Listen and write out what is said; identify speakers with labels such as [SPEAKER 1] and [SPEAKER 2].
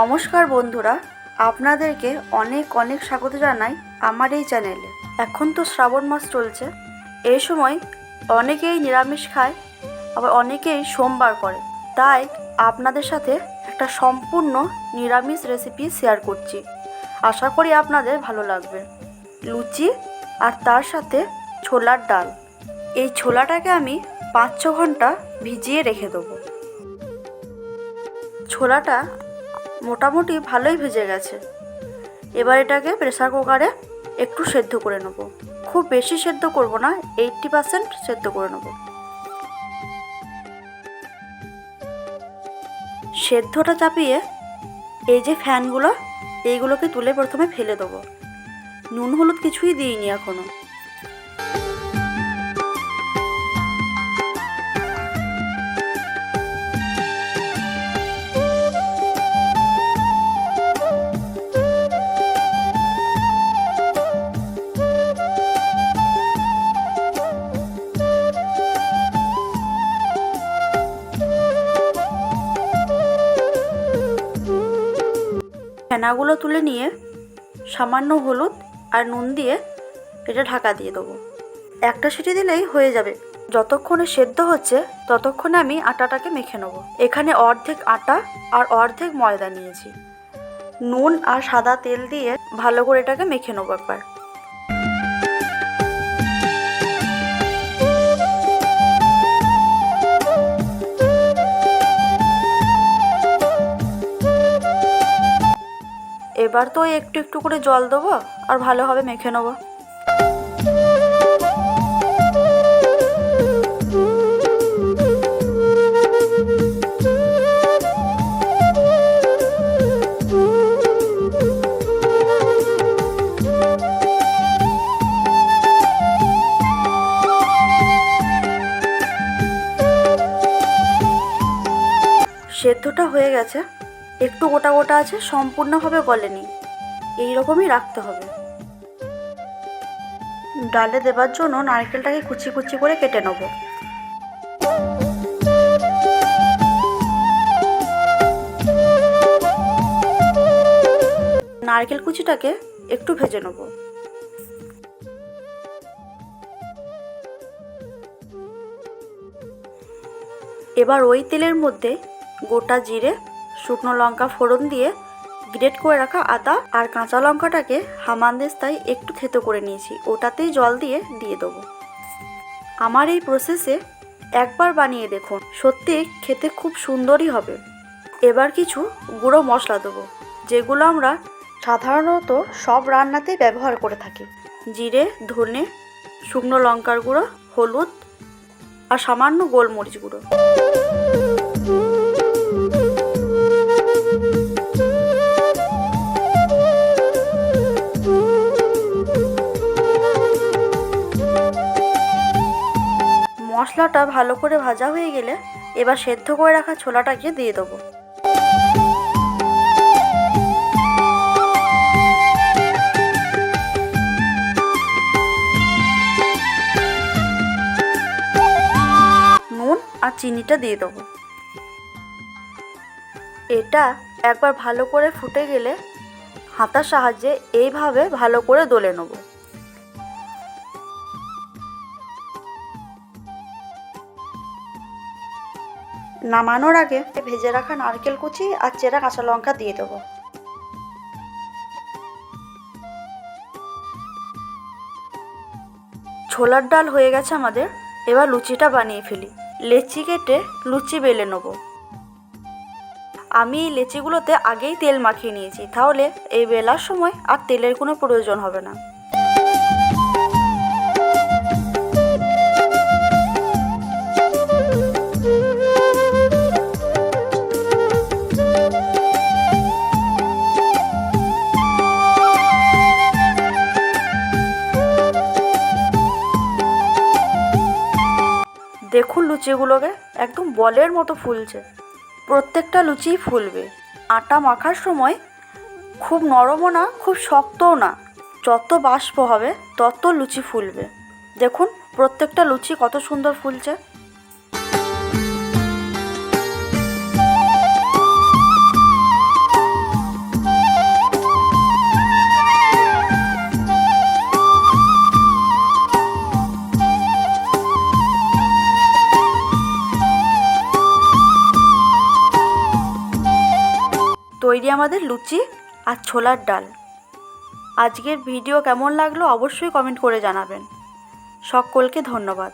[SPEAKER 1] নমস্কার বন্ধুরা, আপনাদেরকে অনেক অনেক স্বাগত জানাই আমার এই চ্যানেলে। এখন তো শ্রাবণ মাস চলছে এই সময় অনেকেই নিরামিষ খায়, আবার অনেকেই সোমবার করে। তাই আপনাদের সাথে একটা সম্পূর্ণ নিরামিষ রেসিপি শেয়ার করছি। আশা করি আপনাদের ভালো লাগবে। লুচি আর তার সাথে ছোলার ডাল। এই ছোলাটাকে আমি পাঁচ ছ ঘণ্টা ভিজিয়ে রেখে দেবো। ছোলাটা মোটামুটি ভালোই ভেজে গেছে। এবার এটাকে প্রেসার কুকারে একটু সেদ্ধ করে নেব। খুব বেশি সেদ্ধ করব না এইটটি পার্সেন্ট সেদ্ধ করে নেব। সেদ্ধটা চাপিয়ে এই যে ফ্যানগুলো এইগুলোকে তুলে প্রথমে ফেলে দেবো। নুন, হলুদ কিছুই দিইনি এখনও। ফেনাগুলো তুলে নিয়ে সামান্য হলুদ আর নুন দিয়ে এটা ঢাকা দিয়ে দেবো। একটা সিটি দিলেই হয়ে যাবে। যতক্ষণে সেদ্ধ হচ্ছে, ততক্ষণে আমি আটাটাকে মেখে নেব। এখানে অর্ধেক আটা আর অর্ধেক ময়দা নিয়েছি। নুন আর সাদা তেল দিয়ে ভালো করে এটাকে মেখে নেব একবার। এবার তো একটু একটু করে জল দেবো আর ভালোভাবে মেখে নেব। সেদ্ধটা হয়ে গেছে। একটু গোটা গোটা আছে, সম্পূর্ণভাবে গলেনি এই রকমই রাখতে হবে। ডালে দেবার জন্য নারকেলটাকে কুচি কুচি করে কেটে নেব। নারকেল কুচিটাকে একটু ভেজে নেব। এবার ওই তেলের মধ্যে গোটা জিরে শুকনো লঙ্কা ফোড়ন দিয়ে গ্রেট করে রাখা আদা আর কাঁচা লঙ্কাটাকে হামানদেস্তায় একটু থেতো করে নিয়েছি। ওটাতেই জল দিয়ে দিয়ে দেবো। আমার এই প্রসেসে একবার বানিয়ে দেখুন। সত্যি খেতে খুব সুন্দরই হবে। এবার কিছু গুঁড়ো মশলা দেবো, যেগুলো আমরা সাধারণত সব রান্নাতেই ব্যবহার করে থাকি। জিরে, ধনে, শুকনো লঙ্কার গুঁড়ো, হলুদ আর সামান্য গোলমরিচ গুঁড়ো। মশলাটা ভালো করে ভাজা হয়ে গেলে এবার সেদ্ধ করে রাখা ছোলাটাকে দিয়ে দেবো। নুন আর চিনিটা দিয়ে দেবো। এটা একবার ভালো করে ফুটে গেলে হাতার সাহায্যে এইভাবে ভালো করে দলে নেব। নামানোর আগে ভেজে রাখা নারকেল কুচি আর চেরা কাঁচা লঙ্কা দিয়ে দেবো। ছোলার ডাল হয়ে গেছে আমাদের। এবার লুচিটা বানিয়ে ফেলি। লেচি কেটে লুচি বেলে নেব। আমি এই লেচিগুলোতে আগেই তেল মাখিয়ে নিয়েছি। তাহলে এই বেলার সময় আর তেলের কোনো প্রয়োজন হবে না। দেখুন লুচিগুলোকে, একদম বলের মতো ফুলছে। প্রত্যেকটা লুচিই ফুলবে। আটা মাখার সময় খুব নরমও না, খুব শক্তও না। যত বাষ্প হবে, তত লুচি ফুলবে। দেখুন, প্রত্যেকটা লুচি কত সুন্দর ফুলছে। তৈরি আমাদের লুচি আর ছোলার ডাল। আজকের ভিডিও কেমন লাগল অবশ্যই কমেন্ট করে জানাবেন। সকলকে ধন্যবাদ।